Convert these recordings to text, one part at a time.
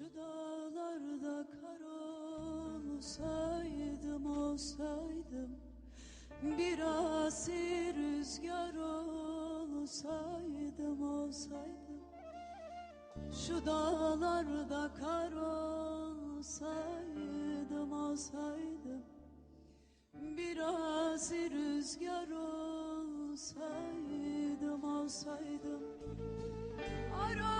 Şu dağlarda kar olsaydım olsaydım Bir asi rüzgar olsaydım olsaydım. Şu dağlarda kar olsaydım olsaydım Bir asi rüzgar olsaydım olsaydım. Arar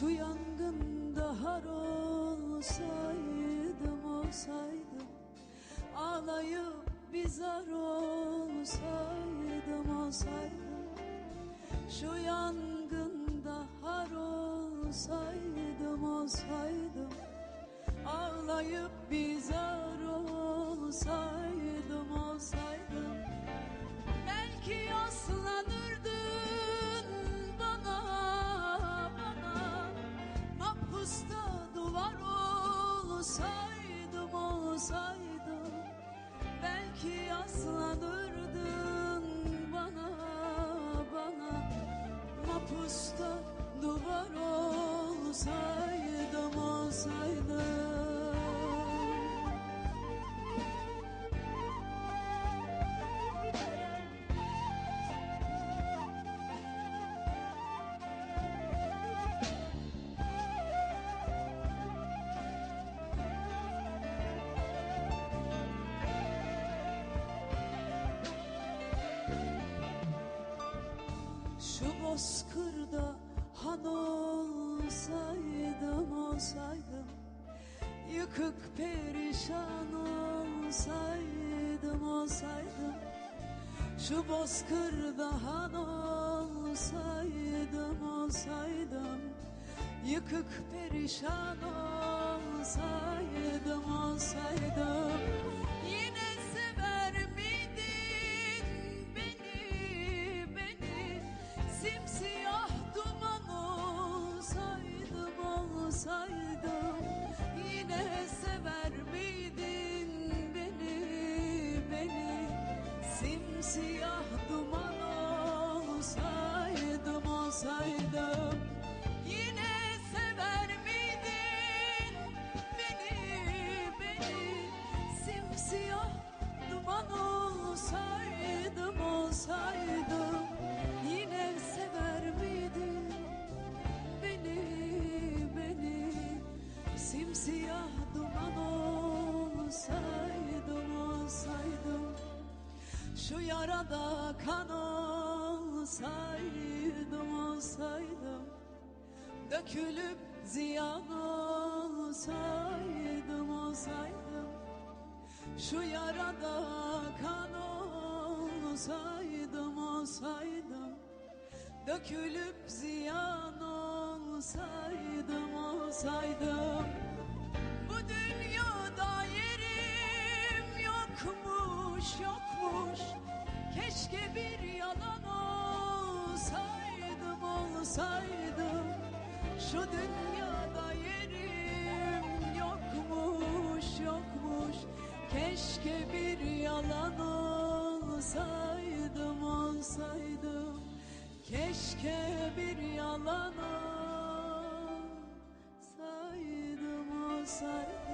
Şu yangında har olsaydım olsaydım Ağlayıp bir zar olsaydım olsaydım. Şu yangında har olsaydım olsaydım Ağlayıp bir zar olsaydım olsaydım bozkırda han olsaydım olsaydım. Yıkık perişan olsaydım olsaydım. Şu bozkırda han olsaydım olsaydım. Yıkık perişan olsaydım Simsiyah duman olsaydım olsaydım yarada kan olsaydım olsaydım Dökülüp ziyan olsaydım olsaydım Şu yarada kan olsaydım olsaydım Dökülüp ziyan olsaydım olsaydım Bu dünyada yerim yokmuş yokmuş Keşke bir yalan olsaydım olsaydım. Şu dünyada yerim yokmuş yokmuş. Keşke bir yalan olsaydım olsaydım. Keşke bir yalan olsaydım olsaydım